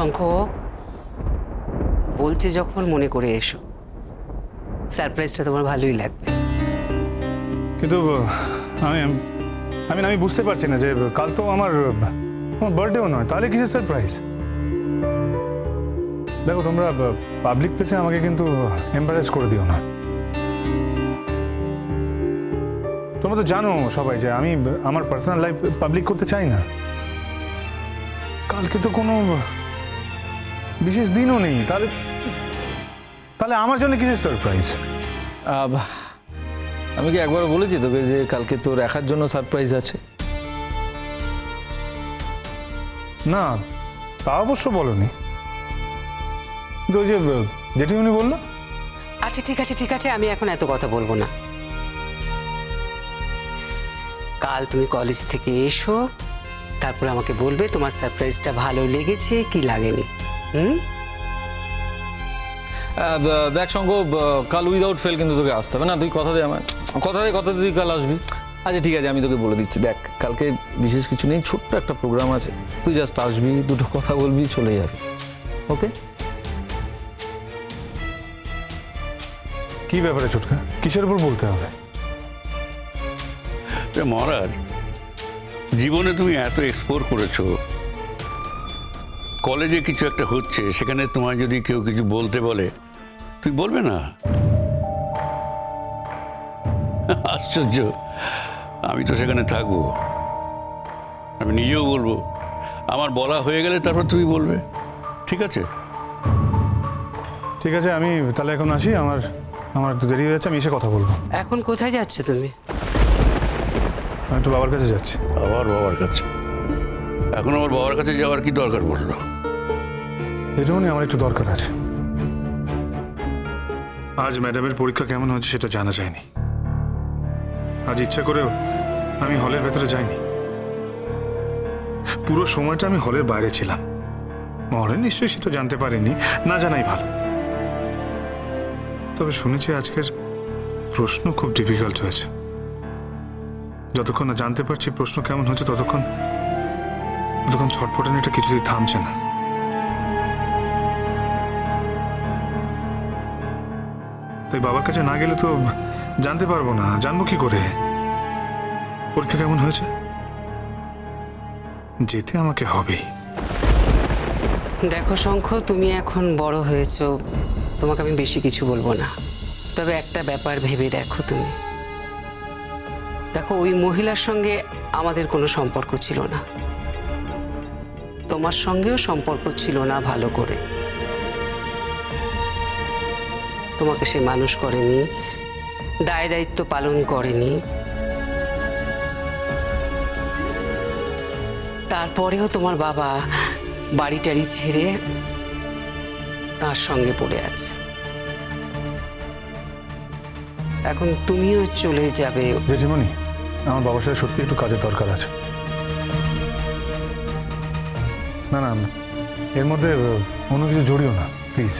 শঙ্খ, বলছে যখন মনে করে এসো। সারপ্রাইজটা তোমার ভালোই লাগবে। কিন্তু, আমি আমি আমি বুঝতে পারছি না যে কাল তো আমার আমার বার্থডেও নয়, তাহলে কিসের সারপ্রাইজ দেখো, তোমরা পাবলিক প্লেসে আমাকে কিন্তু এম্বারেস করে দিও না। তোমরা তো জানো সবাই যে আমি, আমার পার্সোনাল লাইফ পাবলিক করতে চাই না। কালকে তো কোনো বিশেষ দিনও নেই। তাহলে তাহলে আমার জন্য কিসের সারপ্রাইজ আব, আমি কি একবার বলেছি তোকে যে কালকে তোর একার জন্য সারপ্রাইজ আছে? না তা অবশ্য বলনি। কিন্তু ওই যে জেঠিমনি বলল? আচ্ছা ঠিক আছে ঠিক আছে আমি এখন এত কথা বলব না। কাল তুমি কলেজ থেকে এসো তারপর আমাকে বলবে তোমার সারপ্রাইজটা ভালো লেগেছে কি লাগেনি। হুম? দেখ সঙ্গ কাল উইদাউট ফেল কিন্তু তোকে আসতে হবে। না তুই কথা দে আমার। কথা দে কথা দিয়ে তুই কাল আসবি। আচ্ছা ঠিক আছে আমি তোকে বলে দিচ্ছি। দেখ কালকে বিশেষ কিছু নেই ছোট্ট একটা প্রোগ্রাম আছে। তুই জাস্ট আসবি দুটো কথা বলবি চলে যাবি। ওকে কি ব্যাপারে ছুটকা? কিসের উপর বলতে হবে? রে মহারাজ জীবনে তুমি এত এক্সপ্লোর করেছ। কলেজে কিছু একটা হচ্ছে সেখানে তোমায় যদি কেউ কিছু বলতে বলে তুই বলবে না? আশ্চর্য। আমি তো সেখানে থাকব। আমি নিজেও বলব। আমার বলা হয়ে গেলে তারপর তুমি বলবে। ঠিক আছে? ঠিক আছে আমি তাহলে এখন আসি। আমার আমার একটু দেরি হয়ে যাচ্ছে আমি এসে কথা বলব। এখন কোথায় যাচ্ছ তুমি? আমি একটু বাবার কাছে যাচ্ছি। আবার বাবার কাছে। এখন আমার বাবার কাছে যাওয়ার কি দরকার পড়ল? এটুকুনি আমার একটু দরকার আছে। আজ ম্যাডামের পরীক্ষা কেমন হচ্ছে সেটা জানা যায়নি। আজ ইচ্ছা করেও আমি হলের ভেতরে যাইনি। পুরো সময়টা আমি হলের বাইরে ছিলাম। মহরেন নিশ্চয়ই সেটা জানতে পারেনি, না জানাই ভালো। তবে শুনেছি আজকের প্রশ্ন খুব ডিফিকাল্ট হয়েছে। যতক্ষণ না জানতে পারছি প্রশ্ন কেমন হচ্ছে ততক্ষণ ততক্ষণ ছটফটানিটা কিছুতেই থামছে না। তাই বাবার কাছে না গেলে তো জানতে পারব না। জানব কি করে? পরীক্ষা কেমন হয়েছে? যেতে আমাকে হবেই দেখো শঙ্খ, তুমি এখন বড় হয়েছো। তোমাকে আমি বেশি কিছু বলব না। তবে একটা ব্যাপার ভেবে দেখো তুমি। দেখো, ওই মহিলার সঙ্গে আমাদের কোনো সম্পর্ক ছিল না। তোমার সঙ্গেও সম্পর্ক ছিল না ভালো করে। তোমাকে সে মানুষ করেনি, দায় দায়িত্ব পালন করেনি। তারপরেও তোমার বাবা বাড়ি টাড়ি ছেড়ে তার সঙ্গে পড়ে আছে। এখন তুমিও চলে যাবে। জেঠিমণি, আমার বাবার সাথে সত্যি একটু কাজের দরকার আছে। না না এর মধ্যে অন্য কিছু জড়িও না প্লিজ